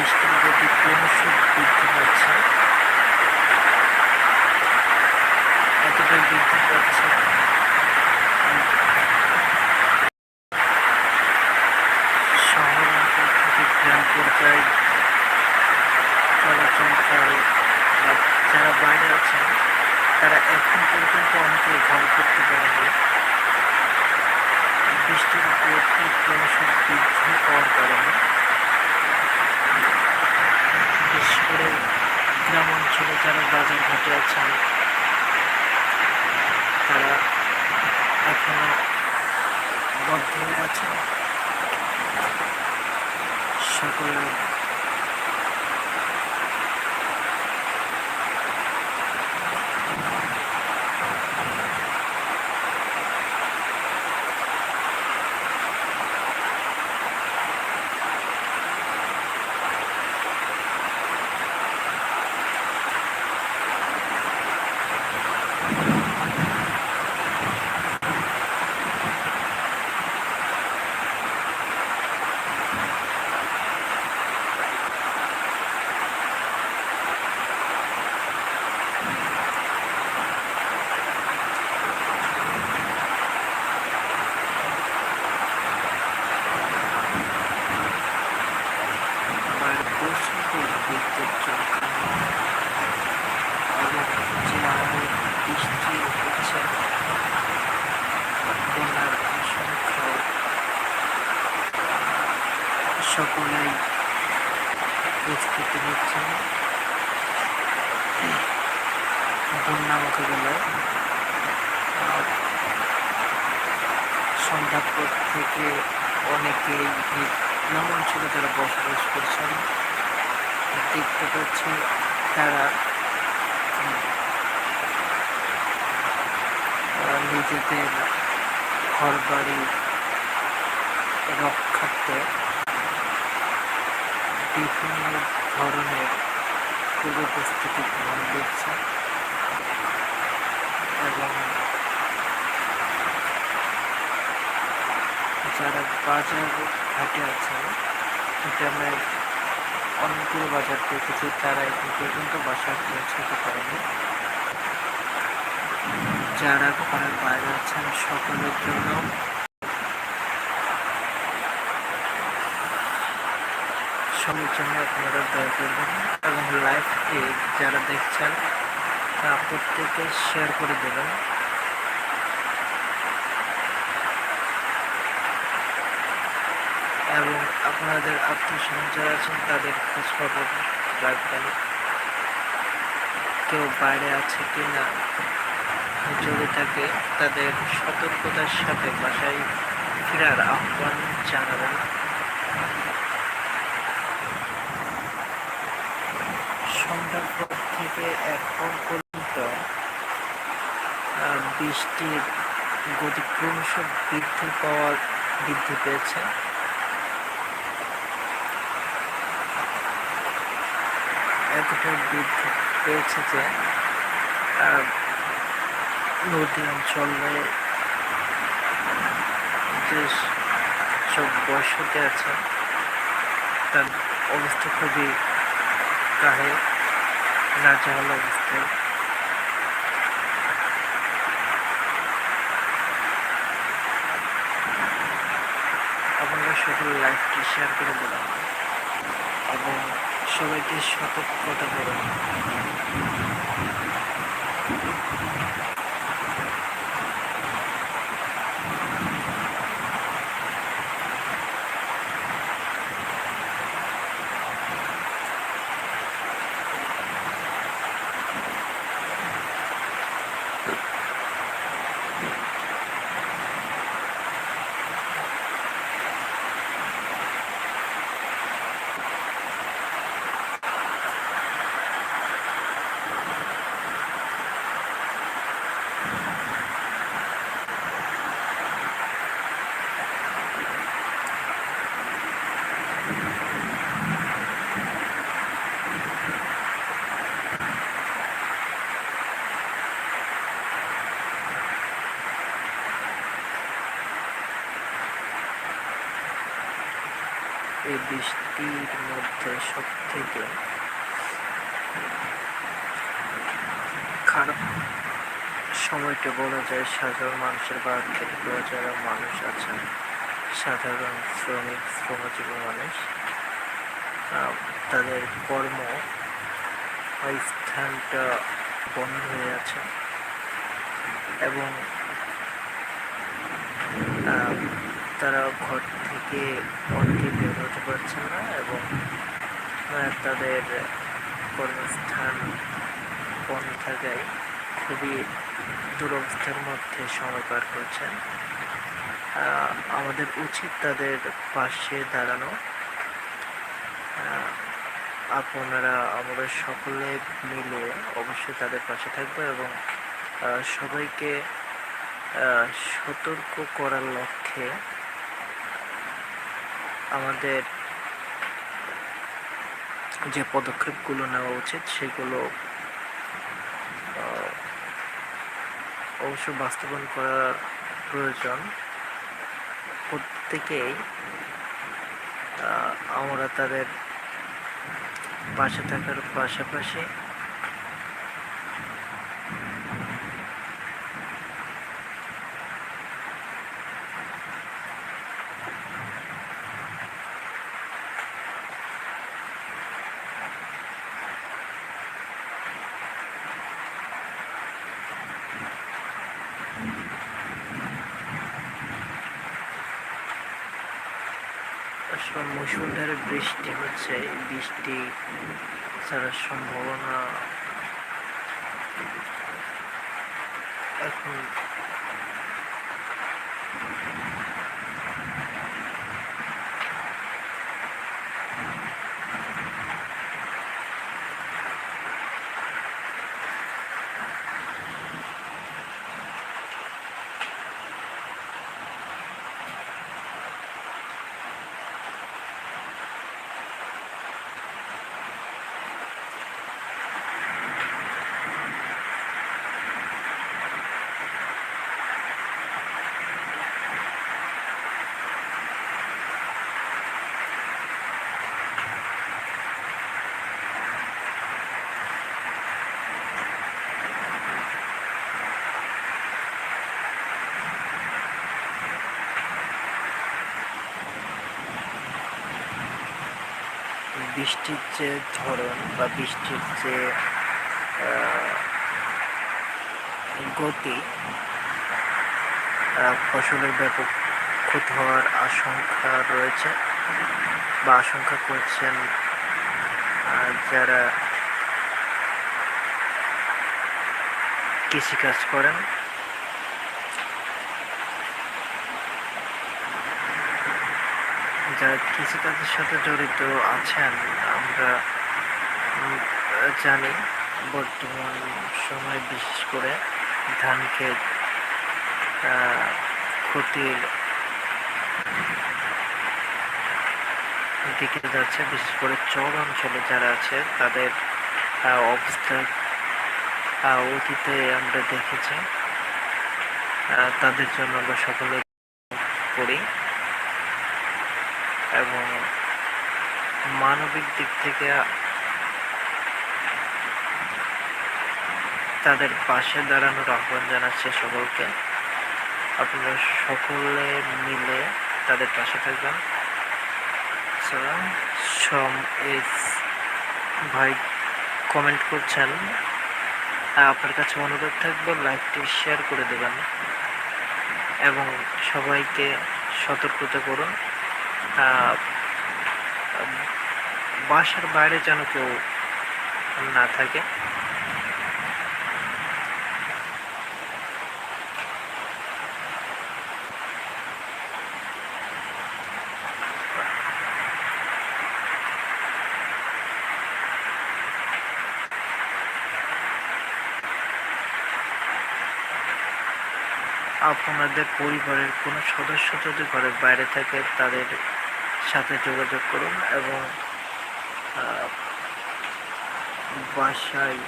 বৃষ্টির গতি ক্রমশ বৃদ্ধি পাচ্ছে এতটাই বৃদ্ধি পাচ্ছে হয়ে নিজেদের ঘর বাড়ি রক্ষার্থে বিভিন্ন ধরনের পুরো প্রস্তুতি গ্রহণ করছে এবং যারা বাজার ঘাটে আছেন গ্রামের অনেকগুলো বাজার দেখেছি, তারা এখন পর্যন্ত বাসার পৌঁছাতে পারেনি। যারা ঘরের বাইরে আছেন সকলের জন্য। সবার জন্য আপনারা দয়া করবেন এবং লাইভটি যারা দেখছেন তা প্রত্যেকে শেয়ার করে দেবেন। এবং আপনাদের আত্মীয় স্বজন যারা আছেন, তাদের খোঁজ খবর রাখবেন। কেউ বাইরে আছে কি না যদি থাকে তাদের সতর্কতার সাথে বাসায় ফেরার আহ্বান জানাবেন। সন্ধ্যার থেকে এখন পর্যন্ত বৃষ্টির গতি ক্রমশ বৃদ্ধি পাওয়ার বৃদ্ধি পেয়েছে। এতটা বৃদ্ধি পেয়েছে যে নদী অঞ্চলে যে সব বসতি আছে। তার অবস্থা খুবই কাহে, নাজেহাল অবস্থায়। আপনারা সকলে লাইভটি শেয়ার করে দিলাম এবং সবাইকে সতর্কতা করুন। এই বৃষ্টির মধ্যে সব থেকে খারাপ সময়টা বলা যায় সাধারণ মানুষের বা যারা মানুষ আছেন, সাধারণ শ্রমিক, শ্রমজীবী মানুষ তাদের কর্ম স্থানটা বন্ধ হয়ে আছে এবং তারা ঘর থেকে অনেকে বের হতে পারছেন না এবং আহ, তাদের কর্মস্থান বন্ধ থাকায় খুবই দুরবস্থার মধ্যে সময় পার করছেন। আমাদের উচিত তাদের পাশে দাঁড়ানো। আপনারা আমরা সকলে মিলে অবশ্যই তাদের পাশে থাকব এবং সবাইকে সতর্ক করার লক্ষ্যে আমাদের যে পদক্ষেপগুলো নেওয়া উচিত, সেগুলো অবশ্য বাস্তবায়ন করার প্রয়োজন। প্রত্যেকেই আমরা তাদের পাশে থাকার পাশাপাশি আসলে মুসুলধারে বৃষ্টি হচ্ছে বৃষ্টি ছাড়ার সম্ভাবনা এখন বৃষ্টির যে ধরন বা বৃষ্টির যে গতি ফসলের ব্যাপক ক্ষতি হওয়ার আশঙ্কা রয়েছে বা আশঙ্কা করছেন যারা কৃষিকাজ করেন। যারা কৃষিকাজের সাথে জড়িত আছেন আমরা জানি বর্তমান সময়ে বিশেষ করে ধান ক্ষেত ক্ষতির দিকে যাচ্ছে, বিশেষ করে চর অঞ্চলে যারা আছে, তাদের অবস্থা অতীতে আমরা দেখেছি। তাদের জন্য আমরা সকলে করি। এবং মানবিক দিক থেকে তাদের পাশে দাঁড়ানোর আহ্বান জানাচ্ছে সকলকে। আপনারা সকলে মিলে তাদের পাশে থাকবেন। সম এস ভাই কমেন্ট করছেন, আপনার কাছে অনুরোধ থাকবে লাইভটি শেয়ার করে দেবেন এবং সবাইকে সতর্কতা করুন। বাসার বাইরে যেন কেউ না থাকে। আপনাদের পরিবারের কোনো সদস্য যদি ঘরের বাইরে থাকে, তাদের সাথে যোগাযোগ করুন এবং বাসায়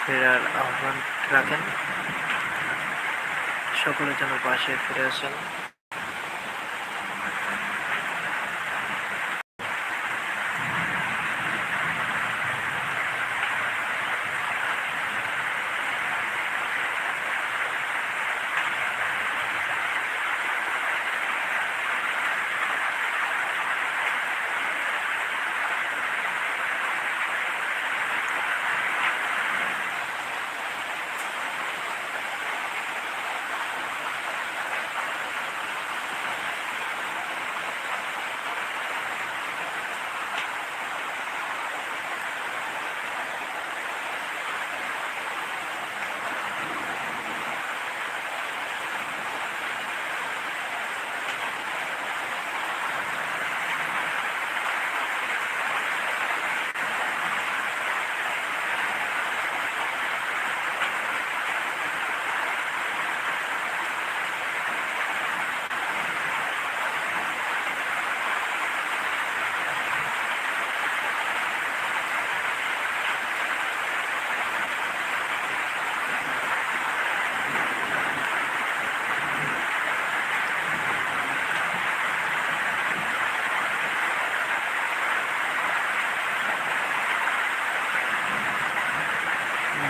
ফেরার আহ্বান রাখেন। সকলে যেন বাসায় ফিরে আসেন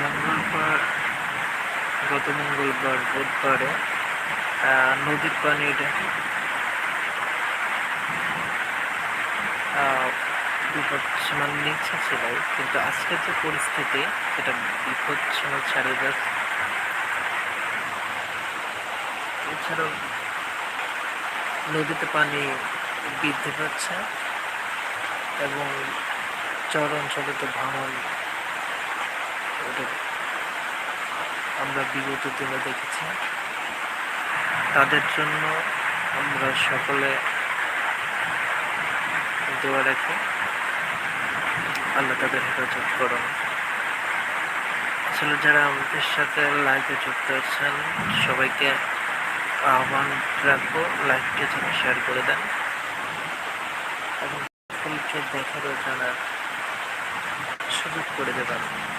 মঙ্গলবার গত মঙ্গলবার বুধবারে নদীর পানির আহ, বিপদ সীমার নিচে ছিল কিন্তু আজকের যে পরিস্থিতি সেটা বিপদ সীমা ছাড়িয়ে যাচ্ছে। এছাড়াও নদীতে পানি বৃদ্ধি পাচ্ছে এবং চর অঞ্চলে তো ভাঙন আমরা বিগত দিনে দেখেছি। তাদের জন্য আমরা সকলে দোয়া রাখি। আল্লাহ তাদের হেফাজত করুন। আসলে যারা আমাদের সাথে লাইভে যুক্ত আছেন, সবাইকে আহ্বান রাখব লাইভটি যেন শেয়ার করে দেন। এবং দেখারও জানার সুযোগ করে দেবেন।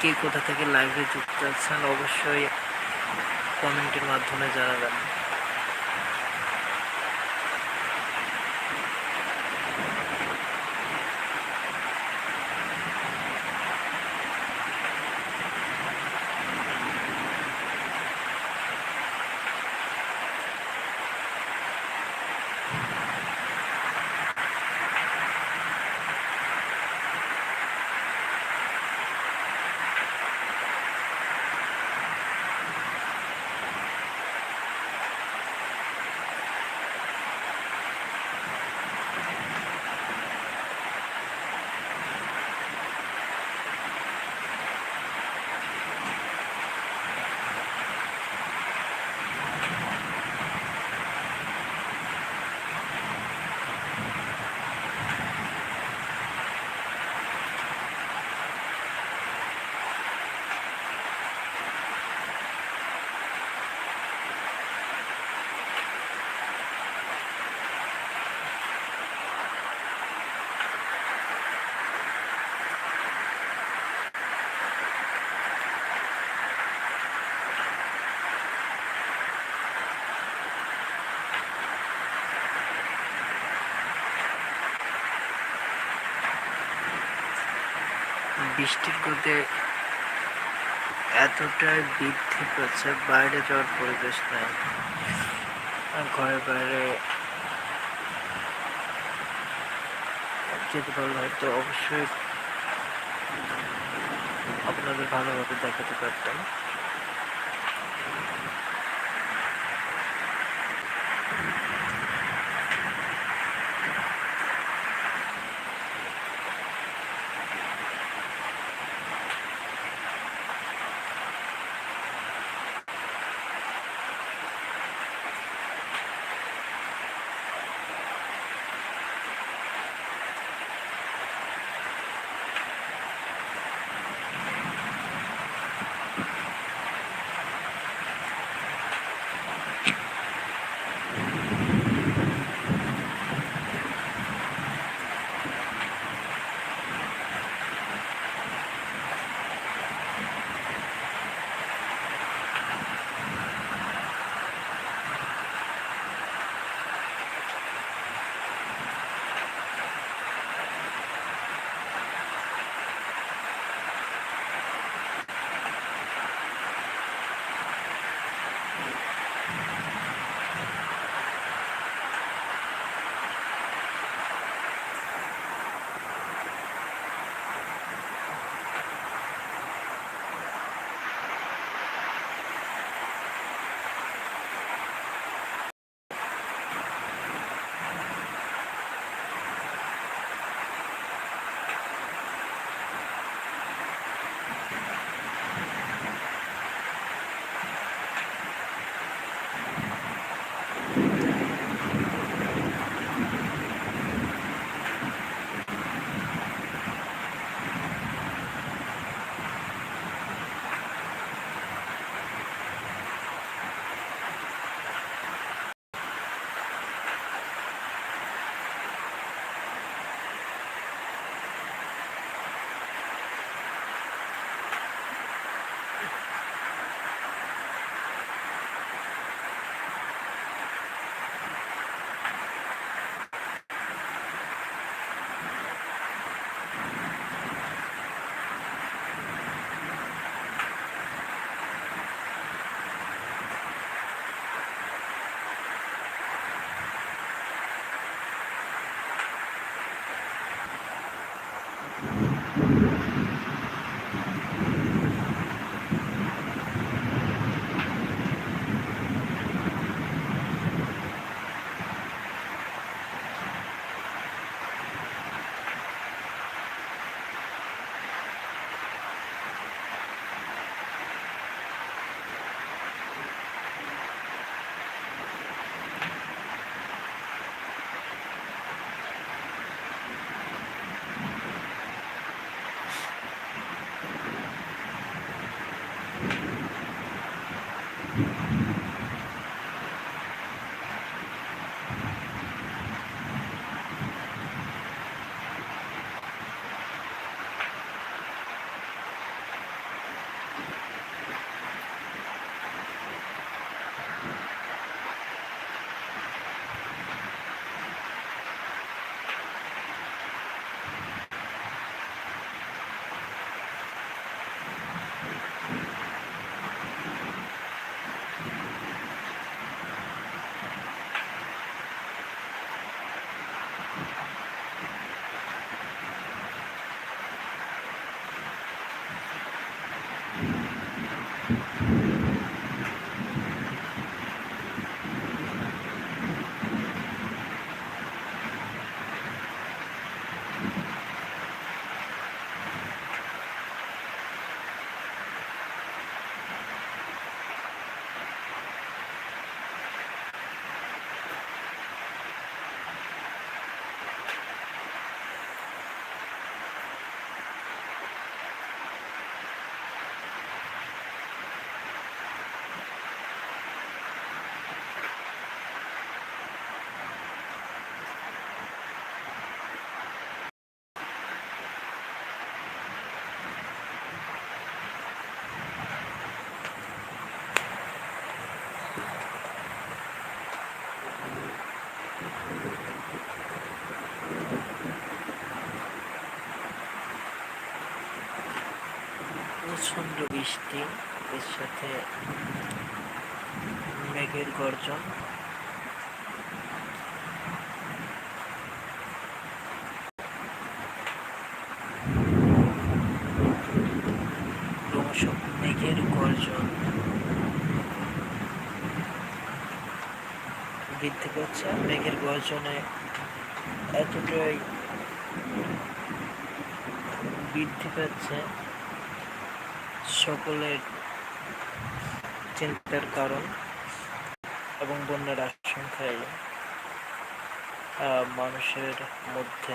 কে কোথা থেকে লাইভে যুক্ত আছেন অবশ্যই কমেন্টের মাধ্যমে জানাবেন। বৃষ্টির মধ্যে এতটাই বৃদ্ধি পাচ্ছে, বাইরে যাওয়ার পরিবেশ নাই। ঘরে বাইরে যেতে পারলে হয়তো অবশ্যই আপনাদের ভালোভাবে দেখাতে পারতাম। বৃষ্টি এর সাথে মেঘের গর্জন। মেঘের গর্জন বৃদ্ধি পাচ্ছে। মেঘের গর্জনে এতটাই বৃদ্ধি পাচ্ছে সকলের চিন্তার কারণ এবং বন্যার আশঙ্কায় আহ, মানুষের মধ্যে